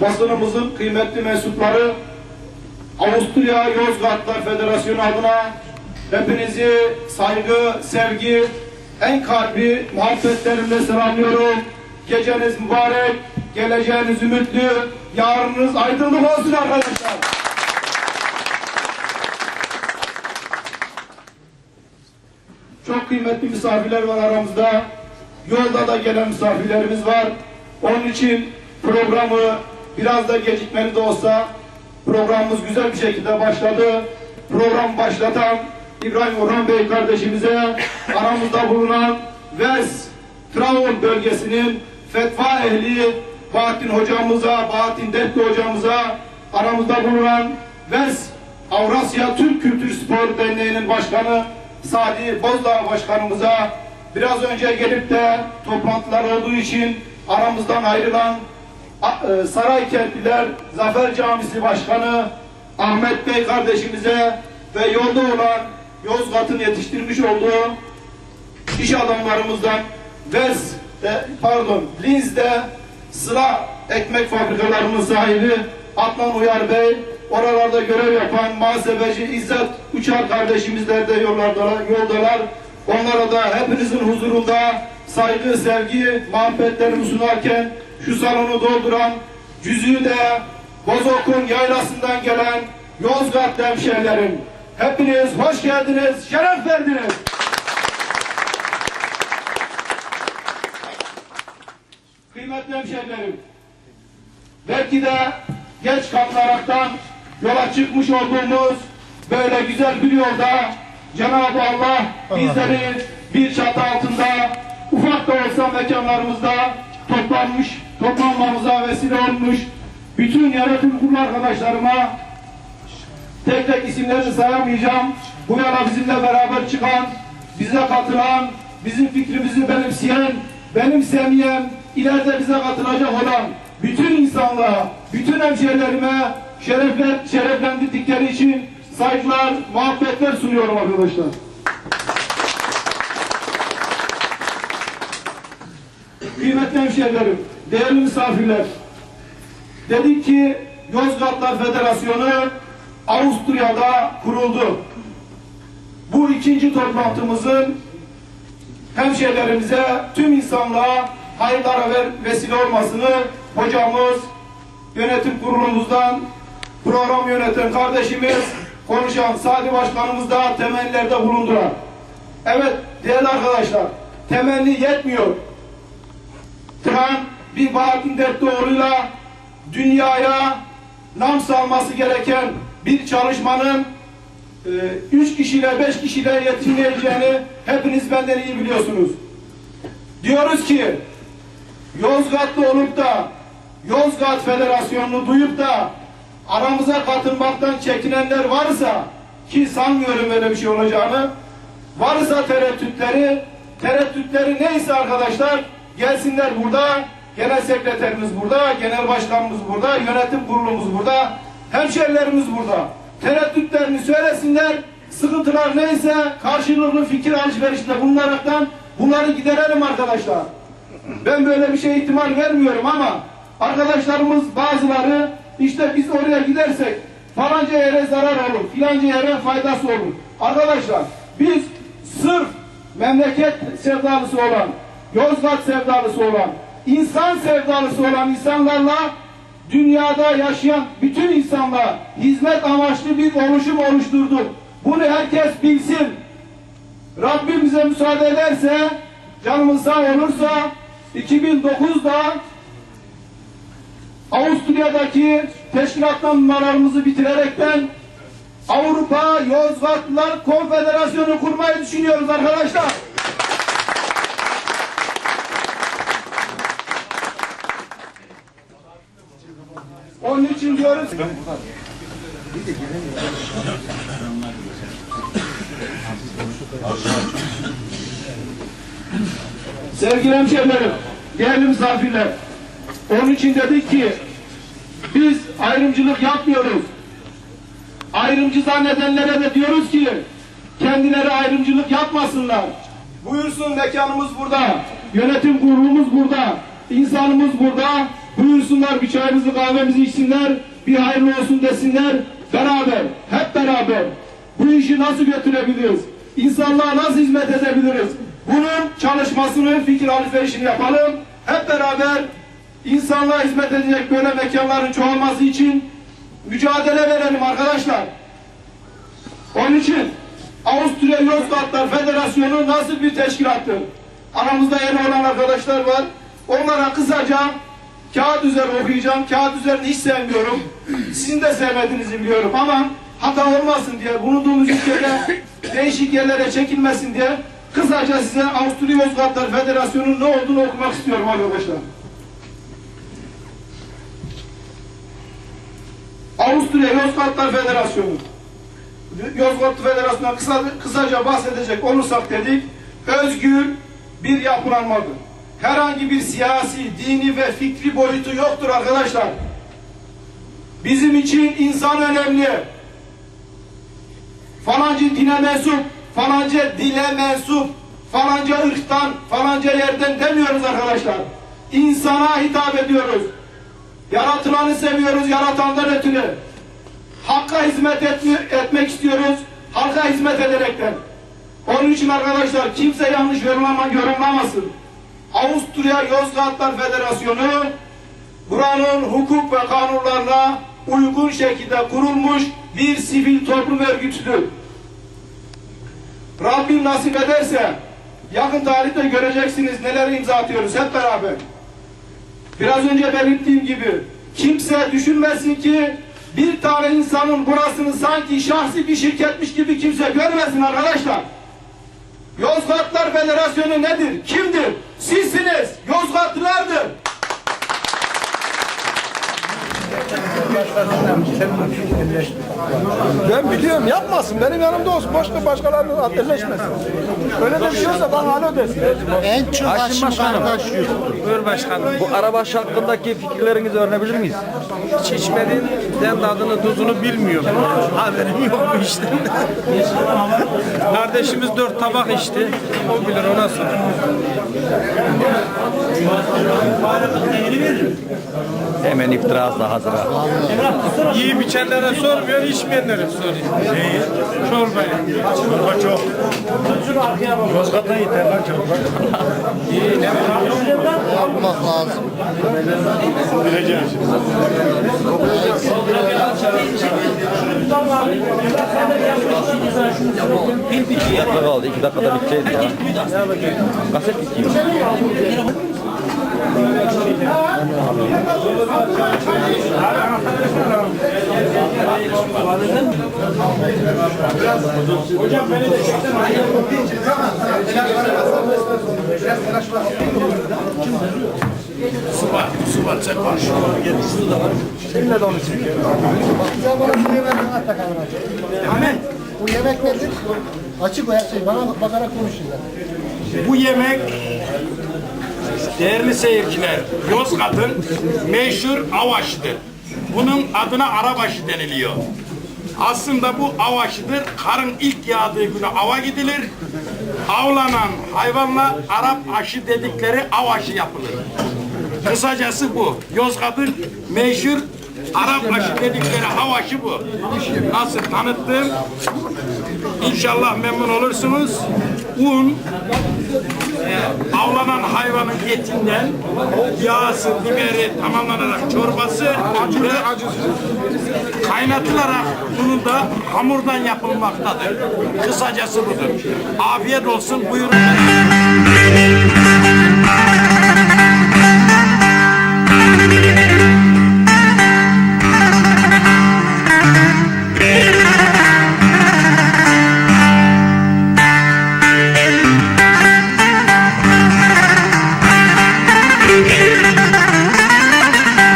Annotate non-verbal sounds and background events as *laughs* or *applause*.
basınımızın kıymetli mensupları, Avusturya Yozgatlar Federasyonu adına hepinizi saygı, sevgi, en kalbi muhabbetlerimle selamlıyorum. Geceniz mübarek, geleceğiniz ümitli, yarınınız aydınlık olsun arkadaşlar. Çok kıymetli misafirler var aramızda. Yolda da gelen misafirlerimiz var. Onun için programı biraz da gecikmeli de olsa programımız güzel bir şekilde başladı. Program başlatan İbrahim Orhan Bey kardeşimize aramızda bulunan Vers Traun bölgesinin fetva ehli Bahattin hocamıza, Bahattin Dertli hocamıza aramızda bulunan Vers Avrasya Türk Kültür Spor Derneği'nin başkanı Sadi Bozdağ başkanımıza biraz önce gelip de toplantılar olduğu için aramızdan ayrılan Saraykentliler Zafer Camisi Başkanı Ahmet Bey kardeşimize ve yolda olan Yozgat'ın yetiştirmiş olduğu iş adamlarımızdan de, pardon Linz'de sıra ekmek fabrikalarının sahibi Adnan Uyar Bey, oralarda görev yapan muhasebeci İzzet Uçar kardeşimizler de yollardalar, yoldalar. Onlara da hepinizin huzurunda saygı, sevgi, muhabbetlerimi sunarken şu salonu dolduran cüzüğü de Bozok'un yaylasından gelen Yozgat hemşehrilerim. Hepiniz hoş geldiniz, şeref verdiniz. Kıymetli hemşehrilerim, belki de geç katılaraktan yola çıkmış olduğumuz böyle güzel bir yolda Cenab-ı Allah bizleri bir çatı altında ufak da olsa mekanlarımızda toplanmış, toplanmamıza vesile olmuş bütün yönetim kurulu arkadaşlarıma tek tek isimlerini sayamayacağım. Bu yana bizimle beraber çıkan, bize katılan, bizim fikrimizi benimseyen, benimsemeyen, ileride bize katılacak olan bütün insanlığa, bütün hemşehrilerime şerefler, şereflendirdikleri için saygılar, muhabbetler sunuyorum arkadaşlar. Kıymetli hemşehrilerim, değerli misafirler, dedik ki Yozgatlar Federasyonu Avusturya'da kuruldu. Bu ikinci toplantımızın hemşehrilerimize, tüm insanlığa hayırlara vesile olmasını hocamız, yönetim kurulumuzdan program yöneten kardeşimiz, konuşan Sadi Başkanımız da temellerde bulundular. Evet değerli arkadaşlar, temenni yetmiyor. Tıran bir Bahattin Dertlioğlu'yla dünyaya nam salması gereken bir çalışmanın e, üç kişiyle beş kişiyle yetinmeyeceğini hepiniz benden iyi biliyorsunuz. Diyoruz ki Yozgatlı olup da Yozgat Federasyonu'nu duyup da aramıza katılmaktan çekinenler varsa ki sanmıyorum öyle bir şey olacağını varsa tereddütleri tereddütleri neyse arkadaşlar gelsinler burada genel sekreterimiz burada genel başkanımız burada yönetim kurulumuz burada hemşerilerimiz burada tereddütlerini söylesinler sıkıntılar neyse karşılıklı fikir alışverişinde bulunaraktan bunları giderelim arkadaşlar ben böyle bir şey ihtimal vermiyorum ama arkadaşlarımız bazıları işte biz oraya gidersek falanca yere zarar olur, filanca yere faydası olur. Arkadaşlar biz sırf memleket sevdalısı olan, Yozgat sevdalısı olan, insan sevdalısı olan insanlarla dünyada yaşayan bütün insanla hizmet amaçlı bir oluşum oluşturduk. Bunu herkes bilsin. Rabbim bize müsaade ederse, canımız sağ olursa 2009'da Avusturya'daki teşkilatlanmalarımızı bitirerekten Avrupa Yozgatlılar Konfederasyonu kurmayı düşünüyoruz arkadaşlar. Onun için diyoruz ki Sevgili hemşehrilerim, değerli misafirler, onun için dedik ki biz ayrımcılık yapmıyoruz. Ayrımcı zannedenlere de diyoruz ki kendileri ayrımcılık yapmasınlar. Buyursun mekanımız burada, yönetim kurulumuz burada, insanımız burada, Buyursunlar bir çayımızı kahvemizi içsinler. Bir hayırlı olsun desinler. Beraber, hep beraber bu işi nasıl götürebiliriz? İnsanlığa nasıl hizmet edebiliriz? Bunun çalışmasını, fikir alışverişini yapalım. Hep beraber insanlığa hizmet edecek böyle mekanların çoğalması için mücadele verelim arkadaşlar. Onun için Avusturya Yozgatlar Federasyonu nasıl bir teşkilattır? Aramızda yeni olan arkadaşlar var. Onlara kısaca kağıt üzerine okuyacağım. Kağıt üzerine hiç sevmiyorum. Sizin de sevmediğinizi biliyorum ama hata olmasın diye bulunduğumuz ülkede değişik yerlere çekilmesin diye kısaca size Avusturya Yozgatlar Federasyonu'nun ne olduğunu okumak istiyorum arkadaşlar. Avusturya Yozgatlar Federasyonu. Yozgat Federasyonu'na kısa, kısaca bahsedecek olursak dedik, özgür bir yapılanmadır. Herhangi bir siyasi, dini ve fikri boyutu yoktur arkadaşlar. Bizim için insan önemli. Falanca dine mensup, falanca dile mensup, falanca ırktan, falanca yerden demiyoruz arkadaşlar. İnsana hitap ediyoruz. Yaratılanı seviyoruz, yaratandan ötürü. Hakka hizmet etme, etmek istiyoruz, halka hizmet ederekten. Onun için arkadaşlar kimse yanlış yorumlama, yorumlamasın. Avusturya Yozgatlar Federasyonu buranın hukuk ve kanunlarına uygun şekilde kurulmuş bir sivil toplum örgütüdür. Rabbim nasip ederse yakın tarihte göreceksiniz neler imza atıyoruz hep beraber. Biraz önce belirttiğim gibi kimse düşünmesin ki bir tane insanın burasını sanki şahsi bir şirketmiş gibi kimse görmesin arkadaşlar. Yozgatlar Federasyonu nedir? Kimdir? Sizsiniz. Yozgatlılardır. Ben biliyorum yapmasın. Benim yanımda olsun. Başka başkalarının ateşleşmesin. Öyle de diyorsa bana alo desin. En çok Haşim Başkanım. Buyur başkanım. Bu arabaşı hakkındaki fikirlerinizi öğrenebilir miyiz? Hiç içmediğinden tadını tuzunu bilmiyorum. Haberim yok bu işten. *laughs* Kardeşimiz dört tabak içti. O bilir ona sor. Hemen itiraz da hazır. Yiyip içenlere sormuyor, içmeyenlere soruyor. Neyi? Çorbayı. Çorba çok. Yozgat'tan yeter lan çorba. İyi ne Yapmak lazım. İki dakika kaldı. iki dakikada bitecekti ya. Kaset bitiyor. Ahmet, bu yemek nedir? Açık o şey, bana bakarak konuşuyorlar. Bu yemek değerli seyirciler Yozgat'ın meşhur avaşıdır. Bunun adına arabaşı deniliyor. Aslında bu avaşıdır. Karın ilk yağdığı günü ava gidilir. Avlanan hayvanla Arap aşı dedikleri avaşı yapılır. Kısacası bu. Yozgat'ın meşhur Arap aşı dedikleri havaşı bu. Nasıl tanıttım? İnşallah memnun olursunuz. Un, avlanan hayvanın etinden yağsı, biberi tamamlanarak çorbası ve kaynatılarak bunun da hamurdan yapılmaktadır. Kısacası budur. Afiyet olsun buyurun.